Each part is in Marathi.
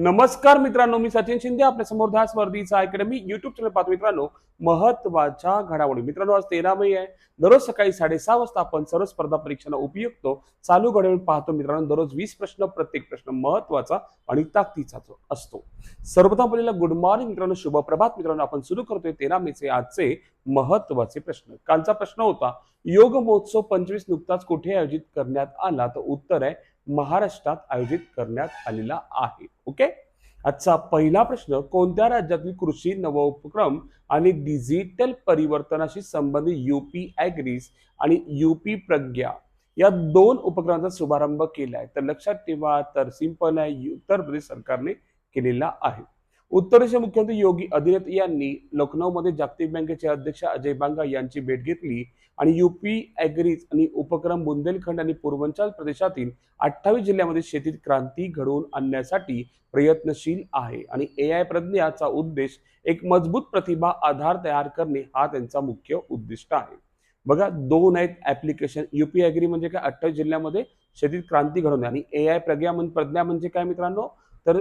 नमस्कार मित्रांनो मी सचिन शिंदे आपल्यासमोर ध्यास वर्दीचा अकॅडमी युट्यूब चॅनल पाहतो मित्रांनो. महत्त्वाच्या घडामोडी. मित्रांनो आज तेरा मे आहे. दररोज सकाळी साडेसहा वाजता आपण सर्व स्पर्धा परीक्षांना उपयुक्त चालू घडामोडी पाहतो मित्रांनो. दररोज वीस प्रश्न प्रत्येक प्रश्न महत्त्वाचा आणि ताकदीचा असतो. सर्वप्रथम आपल्याला गुड मॉर्निंग मित्रांनो शुभ प्रभात मित्रांनो आपण सुरू करतोय तेरा मेचे आजचे महत्त्वाचे प्रश्न. कालचा प्रश्न होता योग महोत्सव पंचवीस नुकताच कुठे आयोजित करण्यात आला? तर उत्तर आहे महाराष्ट्रात आयोजित करण्यात आलेला आहे. ओके आजचा पहिला प्रश्न कोणत्या राज्यातील कृषी नवोपक्रम आणि डिजिटल परिवर्तनाशी संबंधित युपी ॲग्रीज आणि युपी प्रज्ञा या दोन उपक्रमांचा शुभारंभ केला आहे तर लक्षात ठेवा तर सिंपल आहे उत्तर प्रदेश सरकारने केलेला आहे. उत्तरेचे मुख्यमंत्री योगी आदित्य यांनी लखनौमध्ये जागतिक बँकेचे अध्यक्ष अजय बांगा यांची भेट घेतली आणि युपी ॲग्रीज आणि उपक्रम बुंदेलखंड आणि पूर्वांचल प्रदेशातील अठ्ठावीस जिल्ह्यामध्ये शेतीत क्रांती घडवून आणण्यासाठी प्रयत्नशील आहे. आणि ए आय प्रज्ञाचा उद्देश एक मजबूत प्रतिभा आधार तयार करणे हा त्यांचा मुख्य उद्दिष्ट आहे. बघा दोन आहेत ऍप्लिकेशन युपी ॲग्री म्हणजे काय? अठ्ठावीस जिल्ह्यामध्ये शेतीत क्रांती घडवणे. आणि ए आय प्रज्ञा प्रज्ञा म्हणजे काय मित्रांनो? तर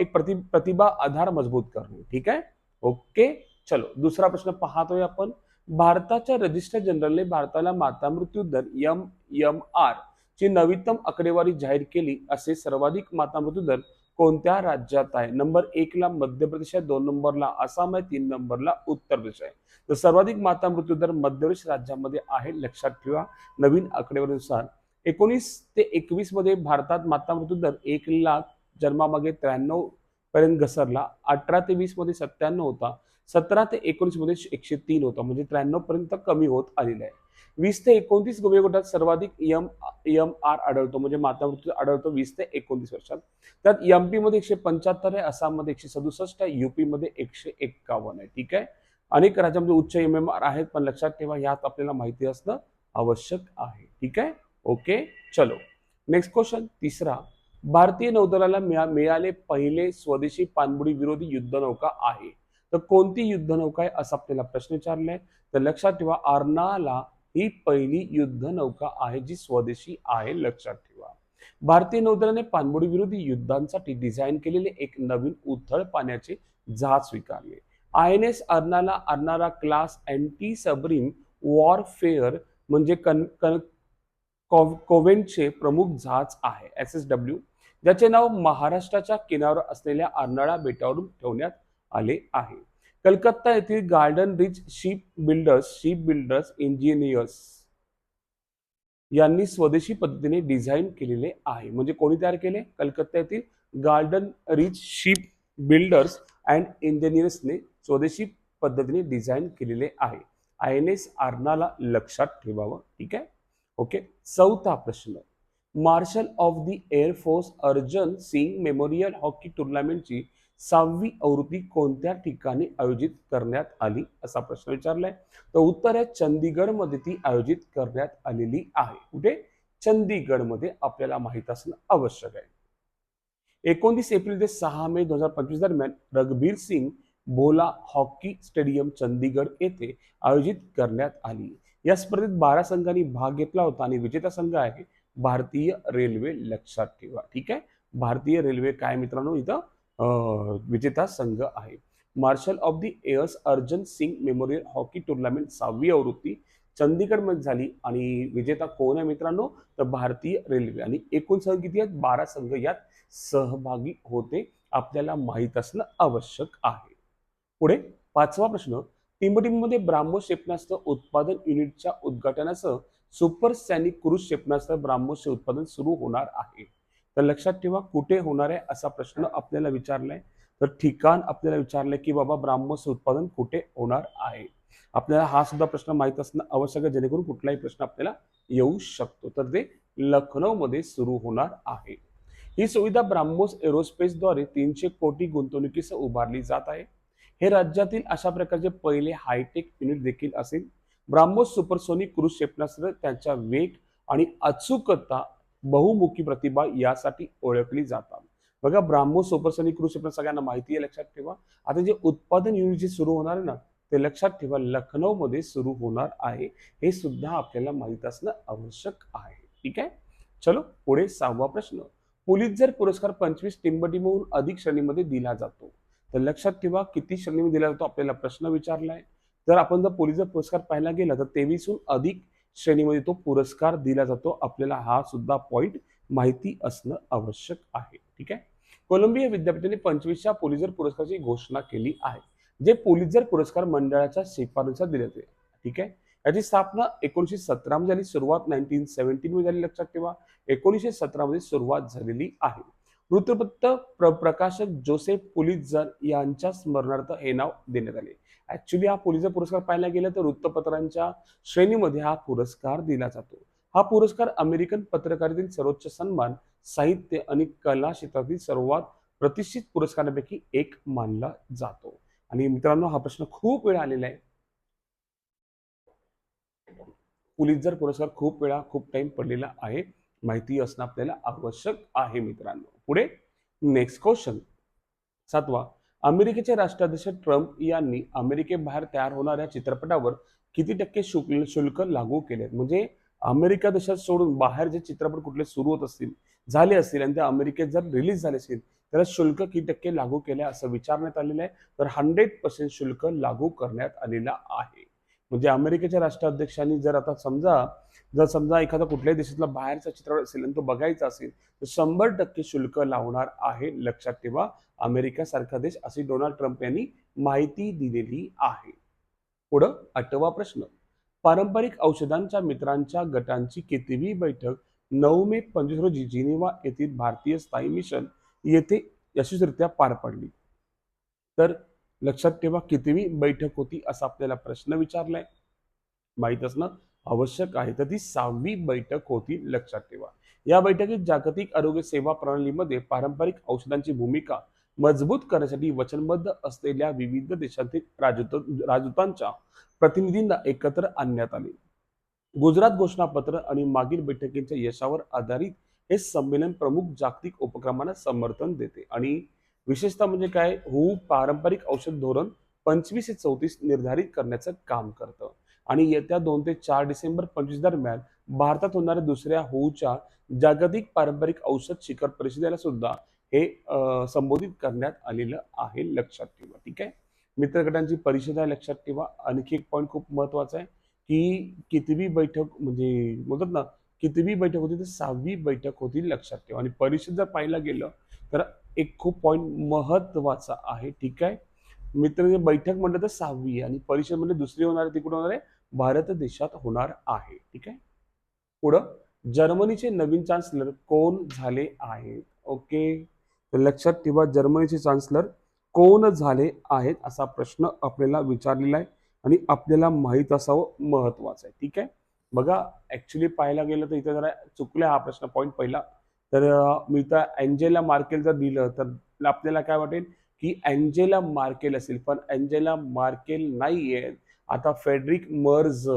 एक प्रति प्रतिभा आधार मजबूत करणे. ठीक आहे? ओके. चलो दुसरा प्रश्न पाहतोय आपण. भारताच्या रजिस्टर जनरलने भारताला माता मृत्यू दर यम यम आर ची नवीनतम आकडेवारी जाहीर केली असे सर्वाधिक माता मृत्यू दर कोणत्या राज्यात आहे? नंबर एक ला मध्य प्रदेश आहे दोन नंबरला आसाम आहे तीन नंबरला उत्तर प्रदेश आहे. तर सर्वाधिक माता मृत्यू दर मध्य प्रदेश राज्यामध्ये आहे लक्षात ठेवा. नवीन आकडेवारीनुसार एकोणीस ते एकवीसमध्ये भारतात माता मृत्यू दर एक लाख जन्मामागे त्र्याण्णव पर्यंत घसरला. अठरा ते वीसमध्ये सत्त्याण्णव होता. सतरा ते एकोणीसमध्ये एकशे तीन होता. म्हणजे त्र्याण्णव पर्यंत कमी होत आलेला आहे. वीस ते एकोणतीस वयोगटात सर्वाधिक एम एम आर आढळतो. म्हणजे माता मृत्यू आढळतो वीस ते एकोणतीस वर्षात. त्यात एमपी मध्ये एकशे पंच्याहत्तर आहे. आसाममध्ये एकशे सदुसष्ट आहे. युपी मध्ये एकशे एक्कावन्न आहे. ठीक आहे? अनेक राज्यामध्ये उच्च एम एम आर आहेत. पण लक्षात ठेवा यात आपल्याला माहिती असणं आवश्यक आहे. ठीक आहे? ओके? चलो. नेक्स्ट क्वेश्चन तिसरा. भारतीय नौदलाला मिळाले पहिले स्वदेशी पाणबुडी विरोधी युद्धनौका आहे. तर कोणती युद्धनौका आहे असा आपल्याला प्रश्न विचारलाय. तर लक्षात ठेवा अर्नाला ही पहिली युद्धनौका आहे जी स्वदेशी आहे लक्षात ठेवा. भारतीय नौदलाने पाणबुडी विरोधी युद्धांसाठी डिझाईन केलेले एक नवीन उथळ पाण्याचे जहाज स्वीकारले. आय एन एस अर्नाला अर्नारा क्लास अँटी सबरीन वॉरफेअर म्हणजे कन कन कोवेंटचे प्रमुख जहाज आहे. एस एस डब्ल्यू ज्याचे नाव महाराष्ट्राच्या किनाऱ्यावर असलेल्या अर्नाळा बेटावरून ठेवण्यात आले आहे. कलकत्ता येथील garden reach ship builders ship builders engineers यांनी स्वदेशी पद्धतीने डिझाईन केलेले आहे. म्हणजे कोणी तयार केले? कलकत्ता येथील garden reach ship builders and इंजिनियर्सने स्वदेशी पद्धतीने डिझाईन केलेले आहे. आय एन एस आर्नाला लक्षात ठेवावं. ठीक आहे? ओके चौथा प्रश्न. Marshal of the air force Arjan Singh memorial hockey टुर्नामेंटची सहावी आवृत्ती कोणत्या ठिकाणी आयोजित करण्यात आली असा प्रश्न विचारलाय. तर उत्तर आहे चंदीगडमध्ये ती आयोजित करण्यात आलेली आहे. कुठे? चंदीगडमध्ये आपल्याला माहीत असणं आवश्यक आहे. एकोणतीस एप्रिल ते सहा मे दोन हजार पंचवीस दरम्यान रघबीर सिंग भोला हॉकी स्टेडियम चंदीगड येथे आयोजित करण्यात आली. या स्पर्धेत बारा संघांनी भाग घेतला होता आणि विजेता संघ आहे भारतीय रेल्वे लक्षात ठेवा. ठीक आहे? भारतीय रेल्वे काय मित्रांनो? इथं विजेता संघ आहे. Marshal of the airs Arjan Singh memorial hockey tournament सहावी आवृत्ती चंदीगडमध्ये झाली आणि विजेता कोण आहे मित्रांनो? तर भारतीय रेल्वे. आणि एकूण संघ किती आहेत? बारा संघ यात सहभागी होते. आपल्याला माहीत असणं आवश्यक आहे. पुढे पाचवा प्रश्न. टिंबटिंबमध्ये ब्राह्मो क्षेपणास्त्र उत्पादन युनिटच्या उद्घाटनासह सुपर सैनिक क्रूज क्षेपणास्त्र ब्राह्मोसचे उत्पादन सुरू होणार आहे. तर लक्षात ठेवा कुठे होणार आहे असा प्रश्न आपल्याला विचारलाय. तर ठिकाण आपल्याला विचारलंय की बाबा ब्राह्मोसचे उत्पादन कुठे होणार आहे? आपल्याला हा सुद्धा प्रश्न माहीत असणं आवश्यक आहे जेणेकरून कुठलाही प्रश्न आपल्याला येऊ शकतो. तर ते लखनौमध्ये सुरू होणार आहे. ही सुविधा ब्राह्मोस एरोस्पेसद्वारे तीनशे कोटी गुंतवणुकीसह उभारली जात आहे. हे राज्यातील अशा प्रकारचे पहिले हायटेक युनिट देखील असेल. ब्राह्मोस सुपरसोनिक क्रूज क्षेपणास्त्र त्यांच्या वेग आणि अचूकता बहुमुखी प्रतिभा यासाठी ओळखली जातात. बघा ब्राह्मोस सुपरसोनिक क्रूज क्षेपणास्त्र सगळ्यांना माहिती आहे लक्षात ठेवा. आता जे उत्पादन युनिट जे सुरू होणार आहे ना ते लक्षात ठेवा लखनौमध्ये सुरू होणार आहे. हे सुद्धा आपल्याला माहीत असणं आवश्यक आहे. ठीक आहे? चलो पुढे सहावा प्रश्न. पुलितझर पुरस्कार पंचवीस टिंबटिंबहून अधिक श्रेणीमध्ये दिला जातो तर लक्षात ठेवा किती श्रेणीमध्ये दिला जातो आपल्याला प्रश्न विचारलाय. जर आपण जर पुलित्झर पुरस्कार पाहायला गेला तर तेवीसहून अधिक श्रेणीमध्ये तो पुरस्कार दिला जातो. आपल्याला हा सुद्धा पॉईंट माहिती असणं आवश्यक आहे. ठीक आहे? कोलंबिया विद्यापीठाने पंचवीसच्या पोलिझर पुरस्काराची घोषणा केली आहे जे पोलिझर पुरस्कार मंडळाच्या शिफारसीनुसार दिले जाते. ठीक आहे? याची स्थापना एकोणीसशे सतरामध्ये झाली. सुरुवात नाईन्टीन सेव्हन्टीन मध्ये झाली. लक्षात ठेवा. एकोणीसशे सतरा मध्ये सुरुवात झालेली आहे. वृत्तपत्र प्र प्रकाशक जोसेफ पुलित्झर यांच्या स्मरणार्थ हे नाव देण्यात आले. ऍक्च्युली हा पुलित्झर पुरस्कार पाहायला गेला तर वृत्तपत्रांच्या श्रेणीमध्ये हा पुरस्कार दिला जातो. हा पुरस्कार अमेरिकन पत्रकारितेतील सर्वोच्च सन्मान साहित्य आणि कला क्षेत्रातील सर्वात प्रतिष्ठित पुरस्कारांपैकी एक मानला जातो. आणि मित्रांनो हा प्रश्न खूप वेळा आलेला आहे. पुलिस जर पुरस्कार खूप वेळा खूप टाइम पडलेला आहे. माहिती असणं आपल्याला आवश्यक आहे मित्रांनो. पुढे नेक्स्ट क्वेश्चन सातवा अमेरिकेचे राष्ट्राध्यक्ष ट्रम्प यांनी अमेरिकेबाहेर तयार होणाऱ्या चित्रपटावर किती टक्के शुल्क शुल्क लागू केले म्हणजे अमेरिका देशात सोडून बाहेर जे चित्रपट कुठले सुरू होत असतील झाले असतील आणि ते अमेरिकेत जर रिलीज झाले असतील त्याला शुल्क किती टक्के लागू केले असं विचारण्यात आलेलं आहे. तर हंड्रेड पर्सेंट शुल्क लागू करण्यात आलेलं आहे. म्हणजे अमेरिकेच्या राष्ट्राध्यक्षांनी जर आता समजा जर समजा एखादा कुठल्याही देशातला बाहेरचा चित्रपट असेल आणि तो बघायचा असेल तर शंभर टक्के शुल्क लावणार आहे लक्षात ठेवा. अमेरिका सारखा देश अशी डोनाल्ड ट्रम्प यांनी माहिती दिलेली आहे. पुढं आठवा प्रश्न. पारंपरिक औषधांच्या मित्रांच्या गटांची कितवी बैठक नऊ मे पंचवीस रोजी जिनिवा येथील भारतीय स्थायी मिशन येथे यशस्वीरित्या पार पडली. तर लक्षात ठेवा कितवी बैठक होती असा आपल्याला प्रश्न विचारलाय. माहीत असणं आवश्यक आहे. तर ती सहावी बैठक होती लक्षात ठेवा. या बैठकीत जागतिक आरोग्य सेवा प्रणालीमध्ये पारंपरिक औषधांची भूमिका मजबूत करण्यासाठी वचनबद्ध असलेल्या विविध देशांतील राजदूत राजदूतांच्या प्रतिनिधींना एकत्र आणण्यात आले. गुजरात घोषणापत्र आणि मागील बैठकींच्या यशावर आधारित हे संमेलन प्रमुख जागतिक उपक्रमांना समर्थन देते. आणि विशेषतः म्हणजे काय? हू पारंपरिक औषध धोरण पंचवीस ते चौतीस निर्धारित करण्याचं काम करतं. आणि येत्या दोन ते चार डिसेंबर पंचवीस दरम्यान भारतात होणाऱ्या दुसऱ्या होऊच्या जागतिक पारंपरिक औषध शिखर परिषदेला सुद्धा हे संबोधित करण्यात आलेलं आहे लक्षात ठेवा. ठीक आहे? मित्रगटांची परिषद आहे लक्षात ठेवा. आणखी एक पॉईंट खूप महत्त्वाचा आहे की कितवी बैठक म्हणजे बोलतात ना कितवी बैठक होती तर सहावी बैठक होती लक्षात ठेवा. आणि परिषद जर पाहायला गेलं तर एक खूप पॉईंट महत्त्वाचा आहे. ठीक आहे? मित्र बैठक म्हणलं तर सहावी आहे आणि परिषद म्हणजे दुसरी होणार आहे ती कुठे होणार आहे भारत देशात होणार आहे. ठीक आहे? पुढं जर्मनीचे नवीन चान्सलर कोण झाले आहेत? ओके. तर लक्षात ठेवा जर्मनीचे चान्सलर कोण झाले आहेत असा प्रश्न आपल्याला विचारलेला आहे आणि आपल्याला माहीत असावं महत्वाचं आहे. ठीक आहे? बघा ऍक्च्युली पाहायला गेलं तर इथे जरा चुकला हा प्रश्न पॉईंट पहिला. तर मी तर अँजेला मार्केल जर दिलं तर आपल्याला काय वाटेल की अँजेला मार्केल असेल पण अँजेला मार्केल नाही आहे आता फेडरिक मर्ज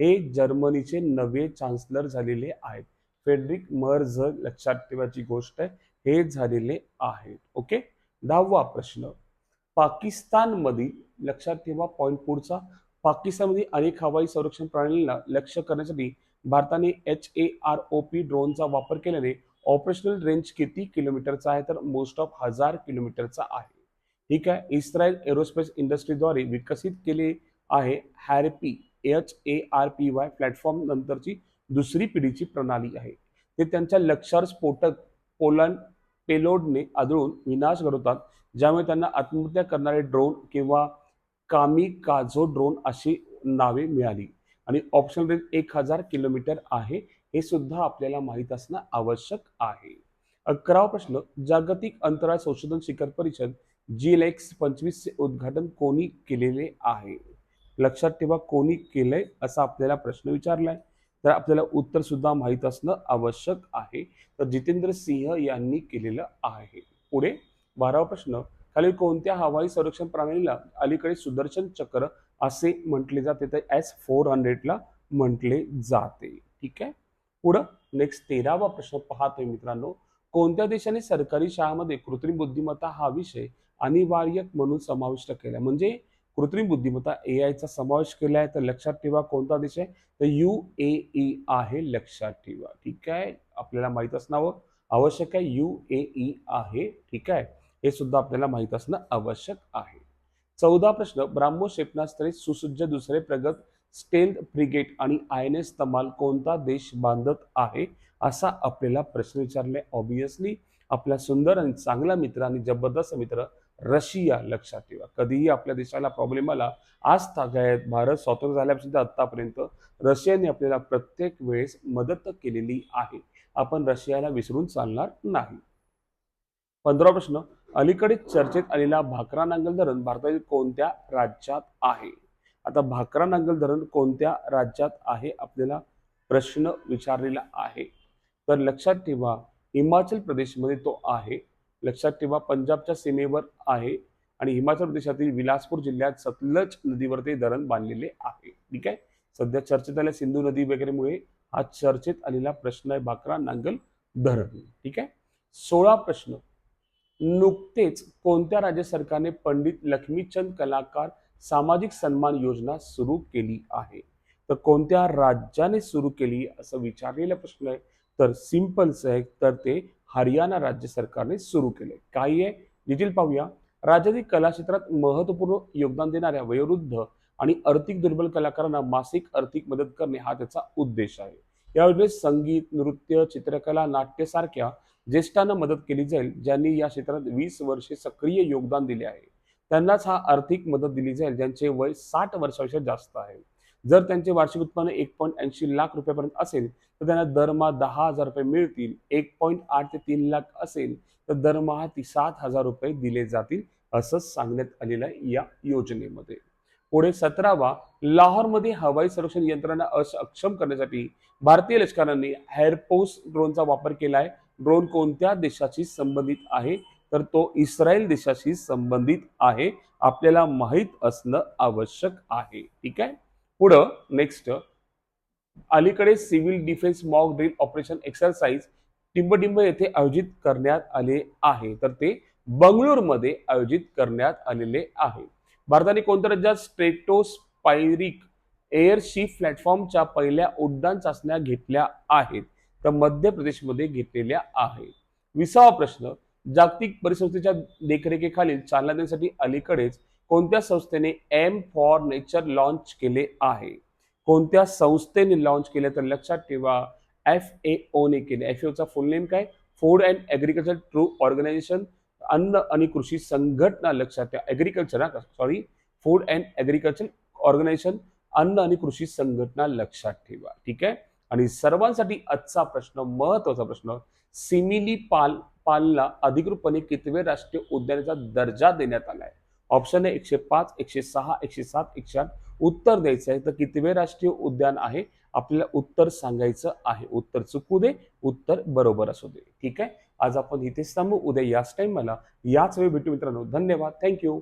हे जर्मनीचे नवे चान्सलर झालेले आहेत. फेडरिक मर्ज लक्षात ठेवायची गोष्ट आहे हे झालेले आहेत. ओके? दहावा प्रश्न. पाकिस्तानमधील लक्षात ठेवा पॉईंट पुढचा पाकिस्तानमध्ये अनेक हवाई संरक्षण प्रणालीला लक्ष्य करण्यासाठी भारताने H A R O P ड्रोनचा वापर केल्याने ऑपरेशनल रेंज किती किलोमीटरचा आहे? तर मोस्ट ऑफ हजार किलोमीटरचा आहे. ठीक आहे? इस्रायल एरोस्पेस इंडस्ट्रीद्वारे विकसित केले आहे. Harpy H A R P Y platform नंतरची दुसरी पिढीची प्रणाली आहे. ते त्यांच्या लक्षार स्फोटक पोलंड पेलोडने आदळून विनाश घडवतात ज्यामुळे त्यांना आत्महत्या करणारे ड्रोन किंवा कामी काझो ड्रोन अशी नावे मिळाली. आणि ऑप्शन रेंज एक हजार किलोमीटर आहे हे सुद्धा आपल्याला माहीत असणं आवश्यक आहे. अकरावा प्रश्न जागतिक अंतराळ संशोधन शिखर परिषद जी एल एक्स पंचवीसचे उद्घाटन कोणी केलेले आहे? लक्षात ठेवा कोणी केलंय असा आपल्याला प्रश्न विचारलाय. तर आपल्याला उत्तर सुद्धा माहीत असणं आवश्यक आहे. तर जितेंद्र सिंह यांनी केलेलं आहे. पुढे बारावा प्रश्न. खालील कोणत्या हवाई संरक्षण प्रणालीला अलीकडे सुदर्शन चक्र असे म्हटले जाते? तर एस फोर हंड्रेडला म्हटले जाते. ठीक आहे? पुढं नेक्स्ट तेरावा प्रश्न पाहतोय मित्रांनो. कोणत्या देशाने सरकारी शाळामध्ये कृत्रिम बुद्धिमत्ता हा विषय अनिवार्य म्हणून समाविष्ट केला? म्हणजे कृत्रिम बुद्धिमत्ता ए आयचा समावेश केला आहे तर लक्षात ठेवा कोणता देश आहे? तर यू ए ई आहे लक्षात ठेवा. ठीक आहे? आपल्याला माहीत असणं आवश्यक आहे यू ए ई आहे. ठीक आहे? हे सुद्धा आपल्याला माहीत असणं आवश्यक आहे. चौदा प्रश्न. ब्राह्मो क्षेपणास्त्रे सुसज्ज दुसरे प्रगत स्टेल्थ फ्रिगेट आणि आय एन एस तमाल कोणता देश बांधत आहे? असा आपल्याला प्रश्न विचारले. ऑब्विसली आपला सुंदर आणि चांगला मित्र आणि जबरदस्त मित्र रशिया लक्षात ठेवा. कधीही आपल्या देशाला प्रॉब्लेम आला आज तागायत भारत स्वतंत्र झाल्यापासून ते आतापर्यंत रशियाने आपल्याला प्रत्येक वेळेस मदत केलेली आहे. आपण रशियाला विसरून चालणार नाही. पंधरा प्रश्न. अलीकडे चर्चेत आलेला भाकरा नांगल धरण भारतातील कोणत्या राज्यात आहे? आता भाकरा नांगल धरण कोणत्या राज्यात आहे? आपल्याला प्रश्न विचारलेला आहे. तर लक्षात ठेवा हिमाचल प्रदेशमध्ये तो आहे. लक्षात ठेवा पंजाबच्या सीमेवर आहे आणि हिमाचल प्रदेशातील विलासपूर जिल्ह्यात सतलज नदीवर ते धरण बांधलेले आहे. ठीक आहे? सध्या चर्चेत आल्या सिंधू नदी वगैरेमुळे हा चर्चेत आलेला प्रश्न आहे भाकरा नांगल धरण. ठीक आहे? सोळा प्रश्न. नुकतेच कोणत्या राज्य सरकारने पंडित लक्ष्मीचंद कलाकार सामाजिक सन्मान योजना सुरू केली आहे? तर कोणत्या राज्याने सुरू केली? असं विचारलेला प्रश्न आहे. तर सिम्पल्स आहे तर ते हरियाणा राज्य सरकारने सुरू केले. काही आहे? डिटेल पाहूया. राज्यातील कला क्षेत्रात महत्त्वपूर्ण योगदान देणाऱ्या वयोवृद्ध आणि आर्थिक दुर्बल कलाकारांना मासिक आर्थिक मदत करणे हा त्याचा उद्देश आहे. यावेळी संगीत नृत्य चित्रकला नाट्य सारख्या ज्येष्ठांना मदत केली जाईल ज्यांनी या क्षेत्रात वीस वर्षे सक्रिय योगदान दिले आहे. त्यांनाच हा आर्थिक मदत दिली जाईल ज्यांचे वय साठ वर्षापेक्षा जास्त आहे. जर त्यांचे वार्षिक उत्पन्न एक पॉईंट ऐंशी लाख रुपयापर्यंत असेल तर त्यांना दरमहा दहा हजार रुपये मिळतील. एक पॉईंट आठ ते तीन लाख असेल तर दरमहा ती सात हजार रुपये दिले जातील असं सांगण्यात आलेलं आहे या योजनेमध्ये. पुढे सतरावा लाहोरमध्ये हवाई संरक्षण यंत्रणा अक्षम करण्यासाठी भारतीय लष्कराने हेअरपोस ड्रोनचा वापर केला आहे. ड्रोन कोणत्या देशाशी संबंधित आहे? तर तो इस्रायल देशाशी संबंधित आहे. आपल्याला माहीत असणं आवश्यक आहे. ठीक आहे? पुढं नेक्स्ट अलीकडे civil defence mock drill operation exercise टिंबटिंब येथे आयोजित करण्यात आले आहे. तर ते बंगळूरमध्ये आयोजित करण्यात आलेले आहे. भारताने कोणत्या राज्यात स्ट्रेटोस्पायरिक एअरशिप प्लॅटफॉर्मच्या पहिल्या उड्डाण चाचण्या घेतल्या आहेत? तर मध्य प्रदेशमध्ये घेतलेल्या आहेत. विसावा प्रश्न जागतिक परिसंस्थेच्या देखरेखीखालील चालना देण्यासाठी अलीकडेच कोणत्या संस्थेने एम फॉर नेचर लॉन्च केले आहे? कोणत्या संस्थेने लॉन्च केले? तर लक्षात ठेवा एफ ए ओने केले. एफ एचा फुल नेम काय? Food and agriculture true organisation अन्न आणि कृषी संघटना. लक्षात ठेवा. Agriculture sorry food and agriculture organisation अन्न आणि कृषी संघटना. लक्षात ठेवा. ठीक आहे? आणि सर्वांसाठी आजचा प्रश्न महत्त्वाचा प्रश्न सिमिली पाल पालला अधिकृतपणे कितवे राष्ट्रीय उद्यानाचा दर्जा देण्यात आलाय? ऑप्शन आहे एकशे पाच एकशे सहा एकशे सात एकशे आठ उत्तर द्यायचं आहे. तर कितवे राष्ट्रीय उद्यान आहे? आपल्याला उत्तर सांगायचं आहे. उत्तर चुकू दे उत्तर बरोबर असू दे. ठीक आहे? आज आपण इथेच थांबू. उद्या याच टाइम मला याच वेळी भेटू मित्रांनो. धन्यवाद. थँक्यू